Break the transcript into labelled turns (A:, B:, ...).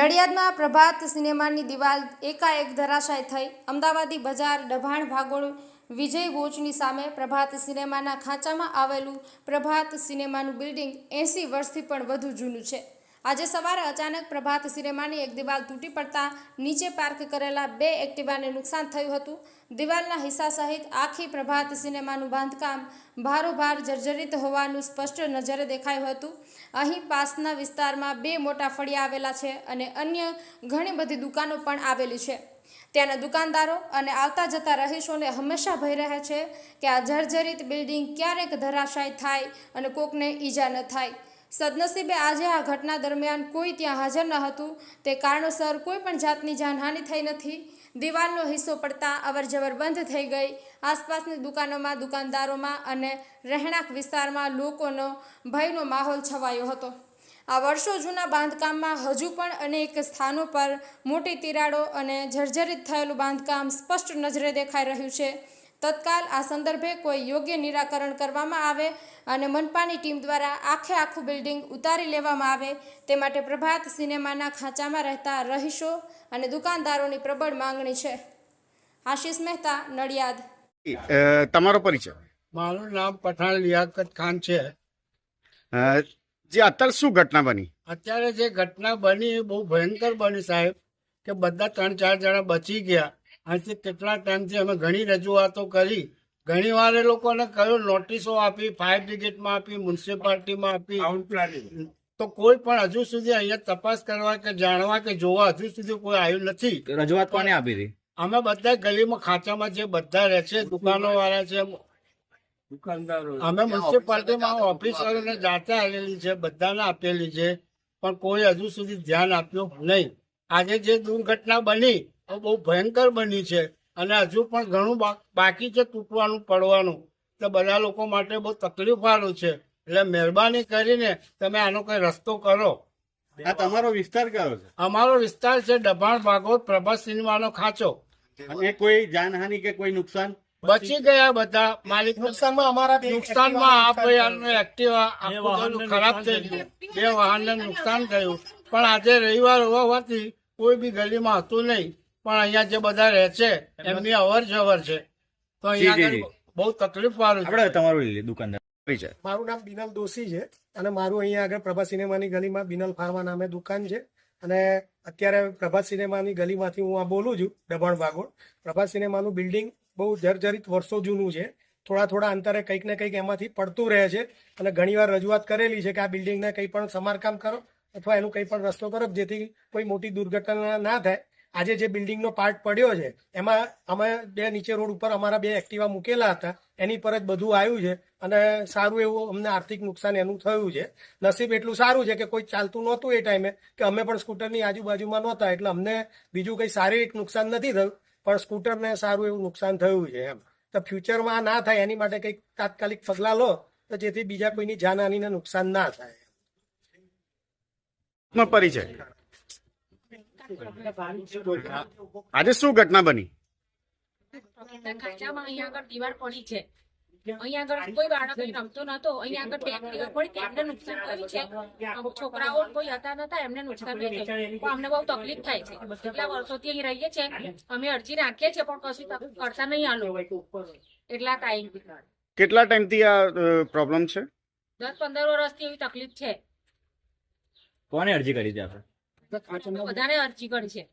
A: નડિયાદમાં પ્રભાત સિનેમાની દિવાલ એકાએક ધરાશાય થઈ. અમદાવાદી બજાર ડભાણ ભાગોળ વિજય વોચની સામે પ્રભાત સિનેમાના ખાંચામાં આવેલું પ્રભાત સિનેમાનું બિલ્ડિંગ એંસી વર્ષથી પણ વધુ જૂનું છે. આજે સવારે અચાનક પ્રભાત સિનેમાની એક દિવાલ તૂટી પડતા નીચે પાર્ક કરેલા બે એક્ટિવાને નુકસાન થયું હતું. દિવાલના હિસ્સા સહિત આખી પ્રભાત સિનેમાનું બાંધકામ ભારોભાર જર્જરિત હોવાનું સ્પષ્ટ નજરે દેખાયું હતું. અહીં પાસના વિસ્તારમાં બે મોટા ફળિયા આવેલા છે અને અન્ય ઘણી બધી દુકાનો પણ આવેલી છે. ત્યાંના દુકાનદારો અને આવતા જતા રહીશોને હંમેશા ભય રહે છે કે આ જર્જરિત બિલ્ડિંગ ક્યારેક ધરાશાય થાય અને કોકને ઈજા ન થાય. સદનસીબે આજે આ ઘટના દરમિયાન કોઈ ત્યાં હાજર ન હતું. તે કારણોસર કોઈ પણ જાતની જાનહાનિ થઈ નથી. દિવાલનો હિસ્સો પડતા અવરજવર બંધ થઈ ગઈ. આસપાસની દુકાનોમાં, દુકાનદારોમાં અને રહેણાંક વિસ્તારમાં લોકોનો ભયનો માહોલ છવાયો હતો. આ વર્ષો જૂના બાંધકામમાં હજુ પણ અનેક સ્થાનો પર મોટી તિરાડો અને જર્જરિત થયેલું બાંધકામ સ્પષ્ટ નજરે દેખાઈ રહ્યું છે. તત્કાલ આ સંદર્ભે કોઈ યોગ્ય નિરાકરણ કરવામાં આવે અને મનપાની ટીમ દ્વારા આખે આખું બિલ્ડિંગ ઉતારી લેવામાં આવે તે માટે પ્રભાત સિનેમાના ખાંચામાં રહેતા રહીશો અને દુકાનદારોની પ્રબળ માંગણી છે. આશીષ મહેતા નડિયાદ.
B: તમારો પરિચય.
C: મારું નામ પઠાણ લિયાકત ખાન છે.
B: જે અત્યારે શું ઘટના બની?
C: અત્યારે જે ઘટના બની એ બહુ ભયંકર બની સાહેબ કે બધા ત્રણ ચાર જણા બચી ગયા. આજથી કેટલા ટાઈમથી અમે ઘણી રજૂઆતો કરી. ઘણી વાર એ લોકોને કહ્યું નોટિસો આપી ફાયર બ્રિગેડમાં આપી મ્યુનિસિપાલિટીમાં આપી. તો કોઈ પણ હજુ સુધી અહીંયા તપાસ કરવા કે જાણવા કે જોવા હજુ સુધી કોઈ આવ્યું નથી.
D: રજૂઆત કોને આપી હતી?
C: અમે બધા ગલીમાં ખાંચામાં જે બધા રહે છે દુકાનો વાળા છે અમે મ્યુનિસિપાલિટીમાં ઓફિસરોને જાતે આવેલી છે બધાને આપેલી છે પણ કોઈ હજુ સુધી ધ્યાન આપ્યું નહીં. આજે જે દુર્ઘટના બની બહુ ભયંકર બની છે. અને હજુ પણ ઘણું બાકી છે તૂટવાનું પડવાનું. તો બધા લોકો માટે બહુ તકલીફ વાળું છે. એટલે મહેરબાની કરીને તમે આનો કઈ રસ્તો કરો.
D: આ તમારો વિસ્તાર કયો છે?
C: અમારો વિસ્તાર છે દબાણ પ્રભાસ સિનેમાનો ખાંચો.
D: અને કોઈ જાનહાનિ કે કોઈ નુકસાન?
C: બચી ગયા બધા. માલિક નુકસાનમાં અમારા નુકસાનમાં આ ભાઈ એક્ટિવા ખરાબ થઈ ગયું. બે વાહનને નુકસાન થયું. પણ આજે રવિવાર હોવાથી કોઈ બી ગલીમાં હતું નહીં. પણ અહીંયા જે બધા રહે છે એમની અવર જવર છે. તો અહીંયા બહુ તકલીફ વાળું છે.
D: આપણે તમારું દુકાનદાર
E: મારું નામ બિનલ દોશી છે અને મારું અહીંયા આગળ પ્રભા સિનેમાની ગલીમાં બિનલ ફાર્મા નામે દુકાન છે. અને અત્યારે પ્રભા સિનેમાની ગલીમાંથી હું આ બોલું છું દબાણ વાગોળ. પ્રભા સિનેમાનું બિલ્ડિંગ બહુ જર્જરિત વર્ષો જૂનું છે. થોડા થોડા અંતરે કંઈક ને કંઈક એમાંથી પડતું રહે છે. અને ઘણીવાર રજૂઆત કરેલી છે કે આ બિલ્ડિંગને કંઈ પણ સમારકામ કરો અથવા એનું કંઈ પણ રસ્તો કરો જેથી કોઈ મોટી દુર્ઘટના ના થાય. આજે જે બિલ્ડિંગનો પાર્ટ પડ્યો છે, એમાં અમે બે નીચે રોડ ઉપર અમારા બે એક્ટિવા મૂકેલા હતા. એની પર જ બધું આવ્યું છે અને સારું એવું અમને આર્થિક નુકસાન એનું થયું છે. નસીબ એટલું સારું છે કે કોઈ ચાલતું નહોતું એ ટાઈમે કે અમે પણ સ્કૂટરની આજુબાજુમાં નહોતા, એટલે અમને બીજું કંઈ શારીરિક નુકસાન નથી થયું, પણ સ્કૂટરને સારું એવું નુકસાન થયું છે એમ. તો ફ્યુચરમાં ના થાય, એની માટે કંઈક તાત્કાલિક પગલાં લો, તો જેથી બીજા કોઈની જાનહાનીને નુકસાન ના થાય.
B: પરિચય. આજે શું ઘટના બની?
F: ખાંચામાં અહીંયા આગળ દીવાલ પડી છે. અહીંયા આગળ કોઈ બાળક રમતો નતો અહીંયા આગળ બે પડી નુકસાન થયું છે. છોકરાઓ કોઈ હતા નતા એમને નુકસાન થયું અમને બહુ તકલીફ થાય છે. કેટલા વર્ષોથી અહીં રહીએ છીએ. અમે અરજી રાખીએ છીએ પણ કશું કરતા નહીં આ એટલા ટાઈમ
B: કેટલા ટાઈમથી આ પ્રોબ્લેમ છે?
F: દસ પંદર વર્ષથી એવી તકલીફ છે.
D: કોને અરજી કરી હતી આપણે?
F: બધાને અરજી કરી છે.